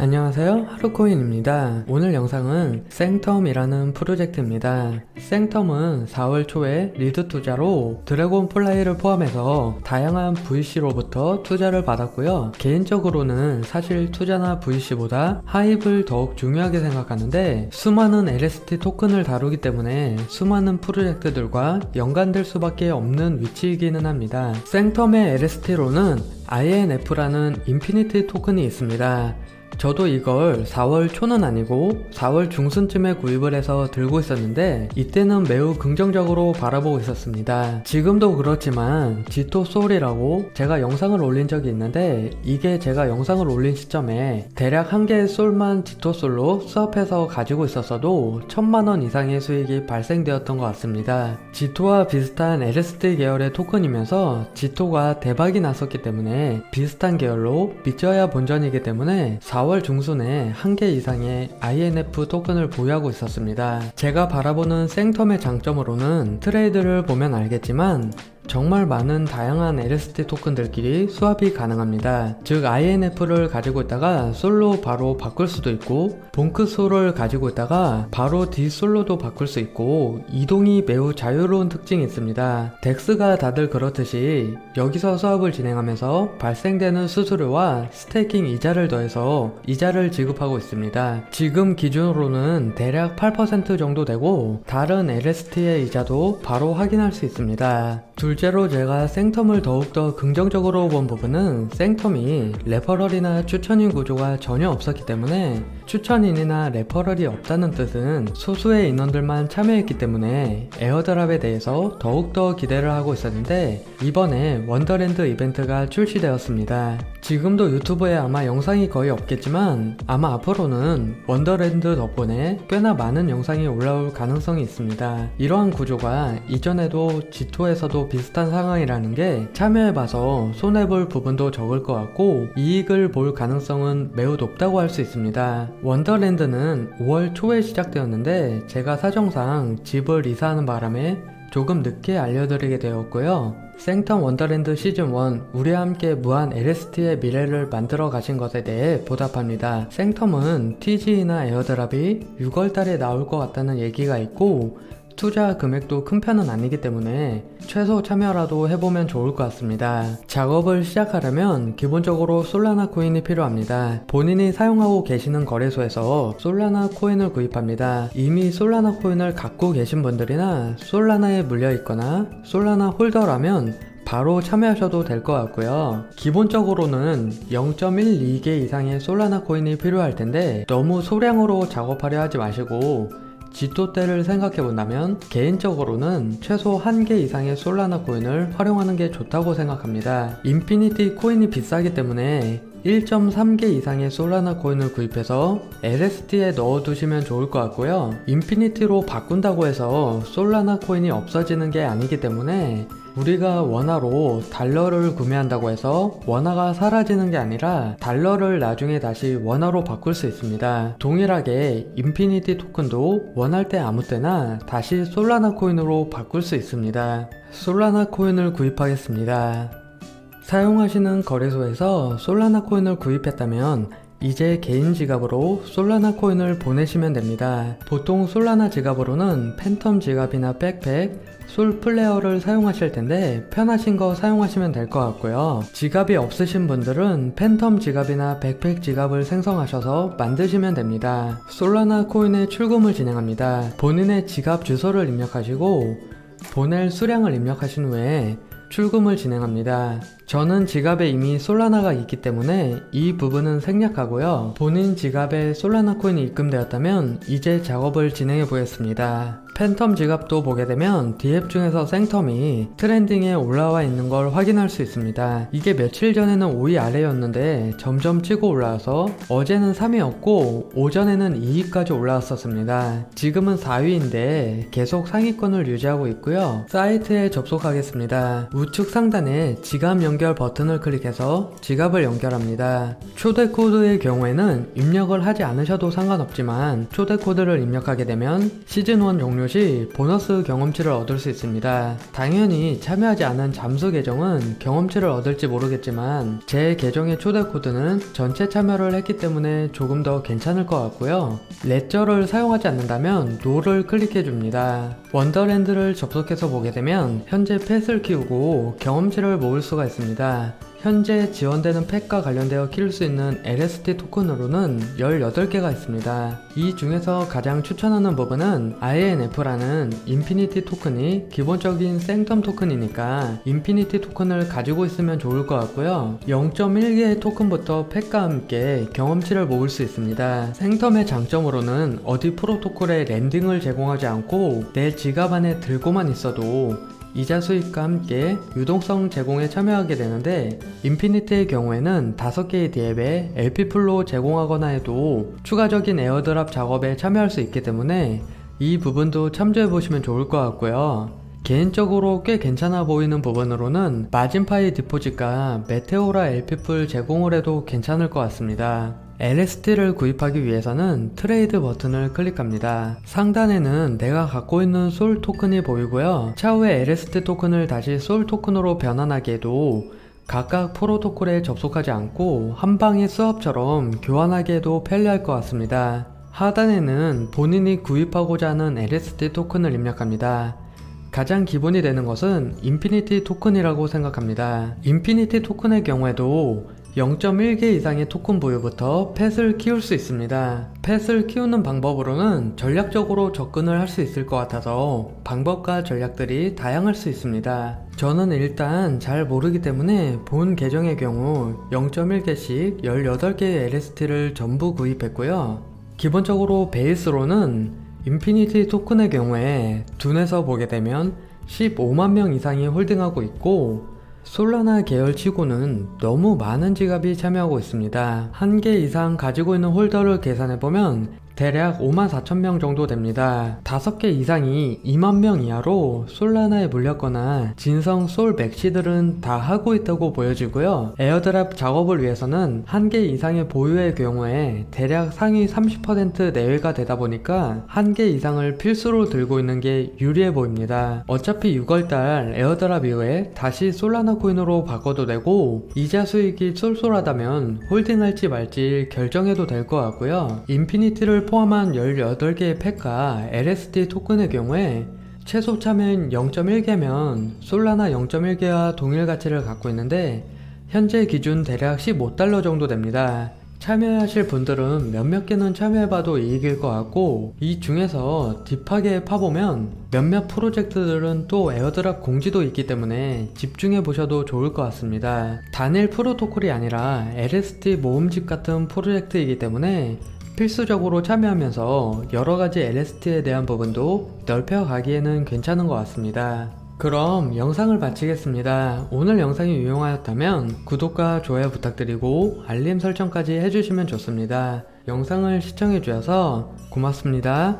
안녕하세요. 하루코인입니다. 오늘 영상은 생텀이라는 프로젝트입니다. 생텀은 4월 초에 리드 투자로 드래곤 플라이를 포함해서 다양한 VC로부터 투자를 받았고요. 개인적으로는 사실 투자나 VC보다 하입을 더욱 중요하게 생각하는데 수많은 LST 토큰을 다루기 때문에 수많은 프로젝트들과 연관될 수밖에 없는 위치이기는 합니다. 생텀의 LST로는 INF라는 인피니티 토큰이 있습니다 저도 이걸 4월 초는 아니고 4월 중순쯤에 구입을 해서 들고 있었는데 이때는 매우 긍정적으로 바라보고 있었습니다. 지금도 그렇지만 지토 소울이라고 제가 영상을 올린 적이 있는데 이게 제가 영상을 올린 시점에 대략 한 개의 솔만 지토 솔로 수업해서 가지고 있었어도 천만원 이상의 수익이 발생되었던 것 같습니다. 지토와 비슷한 LSD 계열의 토큰이면서 지토가 대박이 났었기 때문에 비슷한 계열로 믿져야 본전이기 때문에 4월 중순에 한 개 이상의 INF 토큰을 보유하고 있었습니다. 제가 바라보는 생텀의 장점으로는 트레이드를 보면 알겠지만 정말 많은 다양한 LST 토큰들끼리 수합이 가능합니다. 즉 INF를 가지고 있다가 솔로 바로 바꿀 수도 있고 본크 솔을 가지고 있다가 바로 D 솔로도 바꿀 수 있고 이동이 매우 자유로운 특징이 있습니다. 덱스가 다들 그렇듯이 여기서 수합을 진행하면서 발생되는 수수료와 스테이킹 이자를 더해서 이자를 지급하고 있습니다. 지금 기준으로는 대략 8% 정도 되고 다른 LST의 이자도 바로 확인할 수 있습니다. 둘 째로 제가 생텀을 더욱더 긍정적으로 본 부분은 생텀이 레퍼럴이나 추천인 구조가 전혀 없었기 때문에 추천인이나 레퍼럴이 없다는 뜻은 소수의 인원들만 참여했기 때문에 에어드랍에 대해서 더욱더 기대를 하고 있었는데 이번에 원더랜드 이벤트가 출시되었습니다. 지금도 유튜브에 아마 영상이 거의 없겠지만 아마 앞으로는 원더랜드 덕분에 꽤나 많은 영상이 올라올 가능성이 있습니다. 이러한 구조가 이전에도 G2에서도 비슷 한 상황이라는 게 참여해봐서 손해볼 부분도 적을 것 같고 이익을 볼 가능성은 매우 높다고 할 수 있습니다. 원더랜드는 5월 초에 시작되었는데 제가 사정상 집을 이사하는 바람에 조금 늦게 알려드리게 되었고요. 생텀 원더랜드 시즌1 우리와 함께 무한 LST의 미래를 만들어 가신 것에 대해 보답합니다. 생텀은 TG나 에어드랍이 6월달에 나올 것 같다는 얘기가 있고 투자 금액도 큰 편은 아니기 때문에 최소 참여라도 해보면 좋을 것 같습니다. 작업을 시작하려면 기본적으로 솔라나 코인이 필요합니다. 본인이 사용하고 계시는 거래소에서 솔라나 코인을 구입합니다. 이미 솔라나 코인을 갖고 계신 분들이나 솔라나에 물려 있거나 솔라나 홀더라면 바로 참여하셔도 될 것 같고요. 기본적으로는 0.12개 이상의 솔라나 코인이 필요할 텐데 너무 소량으로 작업하려 하지 마시고 지도 때를 생각해 본다면 개인적으로는 최소 1개 이상의 솔라나 코인을 활용하는 게 좋다고 생각합니다. 인피니티 코인이 비싸기 때문에 1.3개 이상의 솔라나 코인을 구입해서 LST에 넣어두시면 좋을 것 같고요. 인피니티로 바꾼다고 해서 솔라나 코인이 없어지는 게 아니기 때문에 우리가 원화로 달러를 구매한다고 해서 원화가 사라지는 게 아니라 달러를 나중에 다시 원화로 바꿀 수 있습니다. 동일하게 인피니티 토큰도 원할 때 아무 때나 다시 솔라나 코인으로 바꿀 수 있습니다. 솔라나 코인을 구입하겠습니다. 사용하시는 거래소에서 솔라나 코인을 구입했다면 이제 개인 지갑으로 솔라나 코인을 보내시면 됩니다. 보통 솔라나 지갑으로는 팬텀 지갑이나 백팩, 솔 플레어를 사용하실 텐데 편하신 거 사용하시면 될 것 같고요. 지갑이 없으신 분들은 팬텀 지갑이나 백팩 지갑을 생성하셔서 만드시면 됩니다. 솔라나 코인의 출금을 진행합니다. 본인의 지갑 주소를 입력하시고 보낼 수량을 입력하신 후에 출금을 진행합니다. 저는 지갑에 이미 솔라나가 있기 때문에 이 부분은 생략하고요. 본인 지갑에 솔라나 코인이 입금되었다면 이제 작업을 진행해 보겠습니다. 팬텀 지갑도 보게 되면 디앱 중에서 생텀이 트렌딩에 올라와 있는 걸 확인할 수 있습니다. 이게 며칠 전에는 5위 아래였는데 점점 치고 올라와서 어제는 3위였고 오전에는 2위까지 올라왔었습니다. 지금은 4위인데 계속 상위권을 유지하고 있고요. 사이트에 접속하겠습니다. 우측 상단에 지갑 연결 버튼을 클릭해서 지갑을 연결합니다. 초대 코드의 경우에는 입력을 하지 않으셔도 상관없지만 초대 코드를 입력하게 되면 시즌1 종료 시 보너스 경험치를 얻을 수 있습니다. 당연히 참여하지 않은 잠수 계정은 경험치를 얻을지 모르겠지만 제 계정의 초대 코드는 전체 참여를 했기 때문에 조금 더 괜찮을 것 같고요. 레저를 사용하지 않는다면 노를 클릭해 줍니다. 원더랜드를 접속해서 보게 되면 현재 펫을 키우고 경험치를 모을 수가 있습니다. 현재 지원되는 팩과 관련되어 키울 수 있는 LST 토큰으로는 18개가 있습니다. 이 중에서 가장 추천하는 부분은 INF라는 인피니티 토큰이 기본적인 생텀 토큰이니까 인피니티 토큰을 가지고 있으면 좋을 것 같고요. 0.1개의 토큰부터 팩과 함께 경험치를 모을 수 있습니다. 생텀의 장점으로는 어디 프로토콜에 랜딩을 제공하지 않고 내 지갑 안에 들고만 있어도 이자 수익과 함께 유동성 제공에 참여하게 되는데 인피니트의 경우에는 5개의 디앱에 LP풀로 제공하거나 해도 추가적인 에어드랍 작업에 참여할 수 있기 때문에 이 부분도 참조해 보시면 좋을 것 같고요. 개인적으로 꽤 괜찮아 보이는 부분으로는 마진파이 디포짓과 메테오라 LP풀 제공을 해도 괜찮을 것 같습니다. LST를 구입하기 위해서는 트레이드 버튼을 클릭합니다. 상단에는 내가 갖고 있는 솔 토큰이 보이고요. 차후에 LST 토큰을 다시 솔 토큰으로 변환하기에도 각각 프로토콜에 접속하지 않고 한 방의 수업처럼 교환하기에도 편리할 것 같습니다. 하단에는 본인이 구입하고자 하는 LST 토큰을 입력합니다. 가장 기본이 되는 것은 인피니티 토큰이라고 생각합니다. 인피니티 토큰의 경우에도 0.1개 이상의 토큰 부여부터 펫을 키울 수 있습니다. 펫을 키우는 방법으로는 전략적으로 접근을 할 수 있을 것 같아서 방법과 전략들이 다양할 수 있습니다. 저는 일단 잘 모르기 때문에 본 계정의 경우 0.1개씩 18개의 LST를 전부 구입했고요. 기본적으로 베이스로는 인피니티 토큰의 경우에 둔에서 보게 되면 15만 명 이상이 홀딩하고 있고 솔라나 계열 치고는 너무 많은 지갑이 참여하고 있습니다. 한 개 이상 가지고 있는 홀더를 계산해보면 대략 5만 4천 명 정도 됩니다. 5개 이상이 2만 명 이하로 솔라나에 물렸거나 진성 솔 맥시들은 다 하고 있다고 보여지고요. 에어드랍 작업을 위해서는 한 개 이상의 보유의 경우에 대략 상위 30% 내외가 되다 보니까 한 개 이상을 필수로 들고 있는 게 유리해 보입니다. 어차피 6월달 에어드랍 이후에 다시 솔라나 코인으로 바꿔도 되고 이자 수익이 쏠쏠하다면 홀딩할지 말지 결정해도 될 것 같고요. 인피니티를 포함한 18개의 팩과 LSD 토큰의 경우에 최소 참여인 0.1개면 솔라나 0.1개와 동일 가치를 갖고 있는데 현재 기준 대략 15달러 정도 됩니다. 참여하실 분들은 몇몇 개는 참여해봐도 이익일 것 같고 이 중에서 딥하게 파보면 몇몇 프로젝트들은 또 에어드랍 공지도 있기 때문에 집중해 보셔도 좋을 것 같습니다. 단일 프로토콜이 아니라 LST 모음집 같은 프로젝트이기 때문에 필수적으로 참여하면서 여러 가지 LST에 대한 부분도 넓혀가기에는 괜찮은 것 같습니다. 그럼 영상을 마치겠습니다. 오늘 영상이 유용하였다면 구독과 좋아요 부탁드리고 알림 설정까지 해주시면 좋습니다. 영상을 시청해주셔서 고맙습니다.